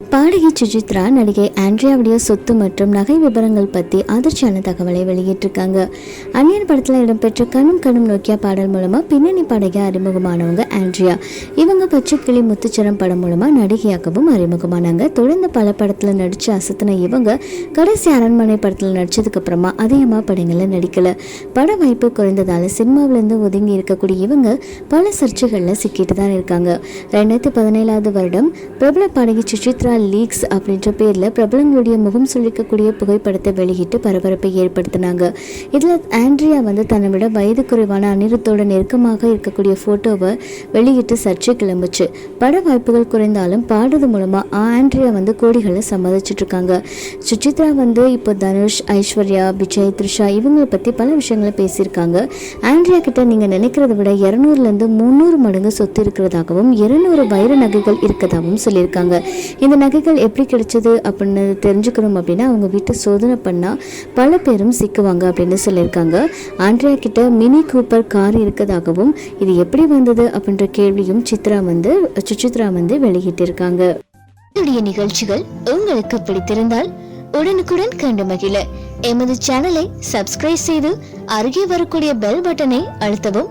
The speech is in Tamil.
பாடகி சுஜித்ரா நடிகை ஆண்ட்ரியாவுடைய சொத்து மற்றும் நகை விவரங்கள் பற்றி அதிர்ச்சியான தகவலை வெளியிட்டிருக்காங்க. அந்நியன் படத்தில் இடம்பெற்ற கணும் கணும் நோக்கியா பாடல் மூலமாக பின்னணி பாடகி அறிமுகமானவங்க ஆண்ட்ரியா. இவங்க பச்சை கிளி முத்துச்சரம் படம் மூலமாக நடிகையாகவும் அறிமுகமானாங்க. தொடர்ந்து பல படத்தில் நடித்து அசத்தின இவங்க கடைசி அரண்மனை படத்தில் நடிச்சதுக்கு அப்புறமா அதிகமாக படங்களில் நடிக்கல. பட வாய்ப்பு குறைந்ததால் சினிமாவிலேருந்து ஒதுங்கி இருக்கக்கூடிய இவங்க பல சர்ச்சைகளில் சிக்கிட்டு தான் இருக்காங்க. ரெண்டாயிரத்தி பதினேழாவது வருடம் பிரபல பாடகி சுசித்ரா லீக்ஸ் அப்படின்ற பேரில் பிரபலங்களுடைய முகம் சுழிக்கக்கூடிய புகைப்படத்தை வெளியிட்டு பரபரப்பை ஏற்படுத்தினாங்க. இதில் ஆண்ட்ரியா வந்து தன்னை விட வயது குறைவான அனிருத்தோட நெருக்கமாக இருக்கக்கூடிய ஃபோட்டோவை வெளியிட்டு சர்ச்சை கிளம்புச்சு. பட வாய்ப்புகள் குறைந்தாலும் பாடுறது மூலமாக ஆண்ட்ரியா வந்து கோடிகளை சம்பாதிச்சிட்டு இருக்காங்க. சுச்சித்ரா வந்து இப்போ தனுஷ் ஐஸ்வர்யா விஜய் த்ரிஷா இவங்களை பற்றி பல விஷயங்களை பேசியிருக்காங்க. ஆண்ட்ரியா கிட்ட நீங்கள் நினைக்கிறத விட இரநூறுலேருந்து முந்நூறு மடங்கு சொத்து இருக்கிறதாகவும் இருநூறு வைர நகைகள் இருக்கதாகவும் சொல்லியிருக்காங்க. இந்த நகைகள் எப்படி கிடைச்சது அப்படின்னு தெரிஞ்சுக்கணும் அப்படின்னா அவங்க வீட்டை சோதனை பண்ணால் பல பேரும் சிக்குவாங்க அப்படின்னு சொல்லியிருக்காங்க. ஆண்ட்ரியா கிட்ட மினி கூப்பர் கார் இருக்கதாகவும் இது எப்படி வந்தது அப்படின்ற கேள்வியும் சித்ரா வந்து சுச்சித்ரா வந்து வெளியிட்டிருக்காங்க. என்னுடைய நிகழ்ச்சிகள் உங்களுக்கு பிடித்திருந்தால் உடனுக்குடன் கண்டு மகிழ. எமது சேனலை சப்ஸ்கிரைப் செய்து அருகே வரக்கூடிய பெல் பட்டனை அழுத்தவும்